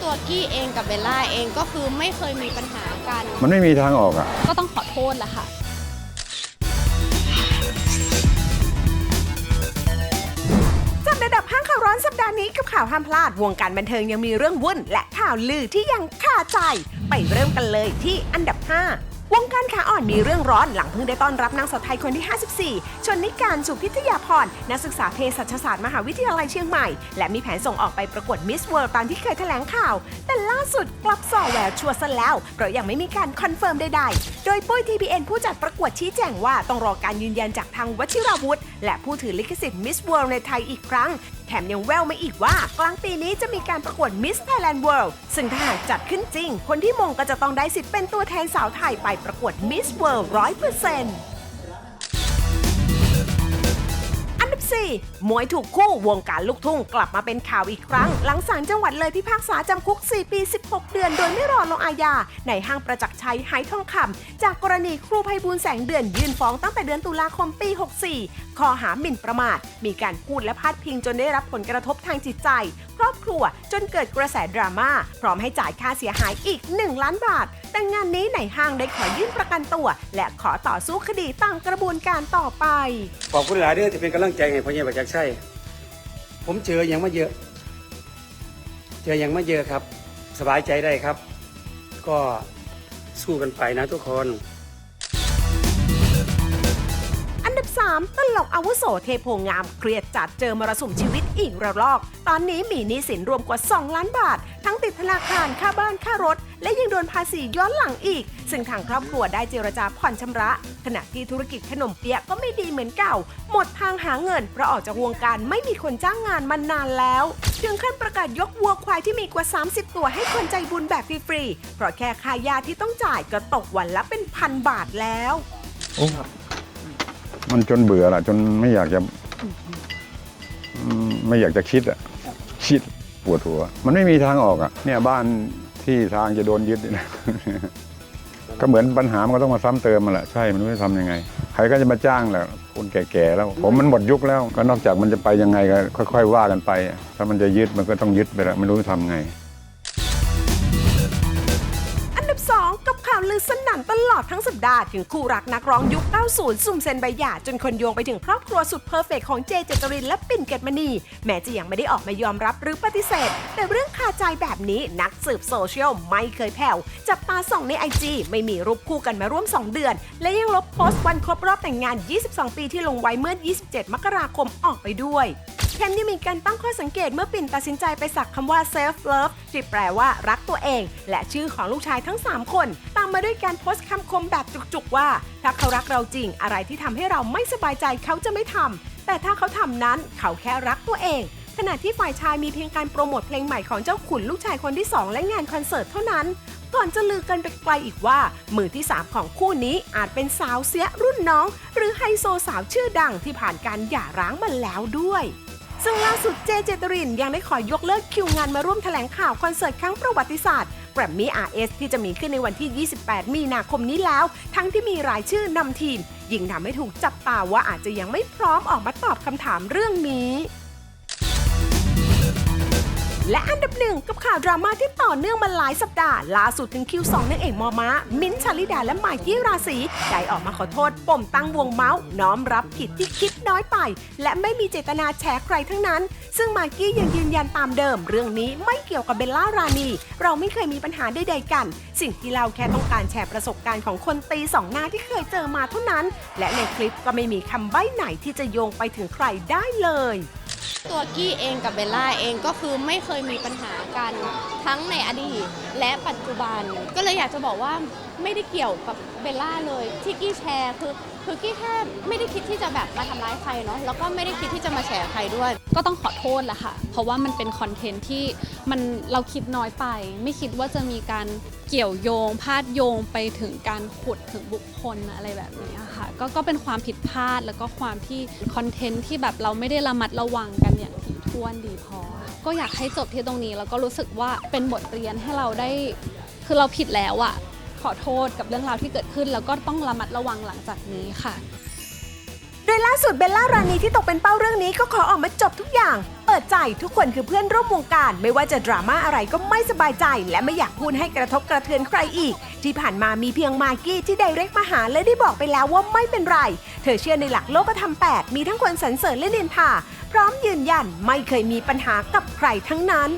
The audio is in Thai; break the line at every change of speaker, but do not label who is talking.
ตัวกี้เองกับเบลล่าเองก็คือไม่เคยมีปัญหากัน
มันไม่มีทางออกอะ
ก็ต้องขอโทษแหละค่ะ
จัดระดับห้างข่าวร้อนสัปดาห์นี้กับข่าวห้ามพลาด วงการบันเทิงยังมีเรื่องวุ่น และข่าวลือที่ยังคาใจ ไปเริ่มกันเลยที่อันดับ 5 วงการขาอ่อนมีเรื่องร้อนหลังเพิ่งได้ต้อนรับนางสาวไทยคนที่ 54 ชนนิการสุพิทยาพรนักศึกษาเภสัชศาสตร์มหาวิทยาลัยเชียงใหม่ และมีแผนส่งออกไปประกวดมิสเวิลด์ตามที่เคยแถลงข่าว แต่ล่าสุดกลับส่อแววชัวร์ซะแล้ว เพราะยังไม่มีการคอนเฟิร์มใดๆ โดยปุ้ย TPN ผู้จัดประกวดชี้แจงว่าต้องรอการยืนยันจากทางวชิราวุธ และผู้ถือลิขสิทธิ์มิสเวิลด์ในไทยอีกครั้งแถมยังแววมาอีกว่ากลางปีนี้จะมีการประกวด Miss Thailand World ซึ่งถ้าหากจัดขึ้นจริง คนที่มงก็จะต้องได้สิทธิ์เป็นตัวแทนสาวไทยไปประกวด Miss World 100% มวยถูกคู่วงการลูกทุ่งกลับมาเป็นข่าวอีกครั้ง หลังศาลจังหวัดเลยพิพากษาจำคุก 4 ปี 16 เดือน โดยไม่รอลงอาญา ในห้างประจักษ์ชัยไหทองคำจากกรณีครูไพบูลแสงเดือนยื่นฟ้องตั้งแต่เดือนตุลาคมปี 64 ข้อหาหมิ่นประมาท มีการพูดและพาดพิงจนได้รับผลกระทบทางจิตใจ ครอบครัวจนเกิดกระแสดราม่าพร้อมให้จ่ายค่าเสียหายอีก 1 ล้านบาท แต่งานนี้ในห้างได้ขอยื่นประกันตัว และขอต่อสู้คดีตามกระบวนการต่อไป
ขอบคุณหลายเด้อที่เป็นกำลังใจให้พ่อใหญ่ประจักษ์ชัยผมเจออย่างมาเยอะ เจออย่างมาเยอะครับ สบายใจได้ครับ ก็สู้กันไปนะทุกคน
3 ตลกอาวุโสเทโพงาม เครียดจัดเจอมรสุมชีวิตอีกระลอก ตอนนี้มีหนี้สินรวมกว่า 2 ล้านบาท ทั้งติดธนาคารค่าบ้านค่ารถ และยังโดนภาษีย้อนหลังอีก ซึ่งทางครอบครัวได้เจรจาผ่อนชำระ ขณะที่ธุรกิจขนมเปี๊ยะก็ไม่ดีเหมือนเก่า หมดทางหาเงินเพราะออกจากวงการไม่มีคนจ้างงานมานานแล้วถึงขั้นประกาศยกวัวควายที่มีกว่า 30 ตัวให้คนใจบุญแบบฟรีๆเพราะแค่ค่ายาที่ต้องจ่ายก็ตกวันละเป็นพันบาทแล้ว
โอ้ มันจนเบื่อละจนไม่อยากจะไม่อยากจะคิดอะคิดปวดหัว มันไม่มีทางออกอะ เนี่ยบ้านที่ทางจะโดนยึดนี่ะก็เหมือนปัญหามันก็ต้องมาซ้ำเติมมาแหละใช่มันไม่รู้จะทำยังไง ใครก็จะมาจ้างแหละคนแก่ๆแล้ว ผมมันหมดยุคแล้ว ก็นอกจากมันจะไปยังไงก็ค่อย ๆ ว่ากันไป ถ้ามันจะยึดมันก็ต้องยึดไปล้วไม่รู้จะทำไง
ลือสนั่นตลอดทั้งสัปดาห์ถึงคู่รักนักร้องยุค 90 ซุ่มเซนใบหย่าจนคนโยงไปถึงครอบครัวสุดเพอร์เฟกต์ของเจเจตรินและปิ่นเกตมณี แม้จะยังไม่ได้ออกมายอมรับหรือปฏิเสธ แต่เรื่องคาใจแบบนี้นักสืบโซเชียลไม่เคยแผ่ว จับตาส่องในไอจีไม่มีรูปคู่กันมาร่วม 2 เดือน และยังลบโพสต์วันครบรอบแต่งงาน 22 ปีที่ลงไว้เมื่อ 27 มกราคมออกไปด้วย แถมยังมีการตั้งข้อสังเกตเมื่อปิ่นตัดสินใจไปสักคำว่า self love ที่แปลว่ารักตัวเอง และชื่อของลูกชายทั้ง 3 คน ตามมาด้วยการโพสต์คำคมแบบจุกๆว่า ถ้าเขารักเราจริงอะไรที่ทำให้เราไม่สบายใจเขาจะไม่ทำแต่ถ้าเขาทำนั้นเขาแค่รักตัวเองขณะที่ฝ่ายชายมีเพียงการโปรโมทเพลงใหม่ของเจ้าขุนลูกชายคนที่ 2 และงานคอนเสิร์ตเท่านั้น ก่อนจะลือกันไปไกลอีกว่า มือที่ 3 ของคู่นี้อาจเป็นสาวเสียรุ่นน้อง หรือไฮโซสาวชื่อดังที่ผ่านการหย่าร้างมาแล้วด้วย ซึ่งล่าสุดเจเจตรินยังได้ขอยกเลิกคิวงานมาร่วมแถลงข่าวคอนเสิร์ตครั้งประวัติศาสตร์แกรมมี่ RS ที่จะมีขึ้นในวันที่ 28 มีนาคมนี้แล้ว ทั้งที่มีรายชื่อนำทีม ยิ่งทำให้ถูกจับตาว่าอาจจะยังไม่พร้อมออกมาตอบคำถามเรื่องนี้ และอันดับหนึ่งกับข่าวดราม่าที่ต่อเนื่องมาหลายสัปดาห์ล่าสุดถึงคิว2นางเอกมอม้า มิ้นท์ชาลิดาและหมายกี้ราศีได้ออกมาขอโทษปมตั้งวงเมาส์น้อมรับผิดที่คิดน้อยไป และไม่มีเจตนาแฉใครทั้งนั้น ซึ่งมากกี้ยังยืนยันตามเดิม เรื่องนี้ไม่เกี่ยวกับเบลล่ารานีเราไม่เคยมีปัญหาใดๆกัน สิ่งที่เราแค่ต้องการแชร์ประสบการณ์ของคนตีสองหน้าที่เคยเจอมาเท่านั้น และในคลิปก็ไม่มีคำใบ้ไหนที่จะโยงไปถึงใครได้เลย
ตัวกี้เองกับเบลล่าเองก็คือไม่เคยมีปัญหากันทั้งในอดีตและปัจจุบัน ก็เลยอยากจะบอกว่า ไม่ได้เกี่ยวกับเบลล่าเลย ที่กี้แชร์คือคือกี้แค่ไม่ได้คิดที่จะแบบมาทำร้ายใครเนาะแล้วก็ไม่ได้คิดที่จะมาแฉใครด้วย
ก็ต้องขอโทษแหละค่ะ เพราะว่ามันเป็นคอนเทนต์ที่มันเราคิดน้อยไป ไม่คิดว่าจะมีการเกี่ยวโยง พาดโยงไปถึงการขุดถึงบุคคลอะไรแบบนี้ค่ะก็ก็เป็นความผิดพลาดแล้วก็ความที่คอนเทนต์ที่แบบเราไม่ได้ระมัดระวังกันอย่างถี่ถ้วนดีพอ ก็อยากให้จบที่ตรงนี้แล้วก็รู้สึกว่าเป็นบทเรียนให้เราได้ คือเราผิดแล้วอะ ขอโทษกับเรื่องราวที่เกิดขึ้น แล้วก็ต้องระมัดระวังหลังจากนี้ค่ะ
โดยล่าสุดเบลล่ารานีที่ตกเป็นเป้าเรื่องนี้ก็ขอออกมาจบทุกอย่าง เปิดใจทุกคนคือเพื่อนร่วมวงการ ไม่ว่าจะดราม่าอะไรก็ไม่สบายใจ และไม่อยากพูดให้กระทบกระเทือนใครอีก ที่ผ่านมามีเพียงมากกี้ที่ไดเรกมาหาและได้บอกไปแล้วว่าไม่เป็นไร เธอเชื่อในหลักโลกธรรม8มีทั้งคนสรรเสริญและนินทาพร้อมยืนยันไม่เคยมีปัญหากับใครทั้งนั้น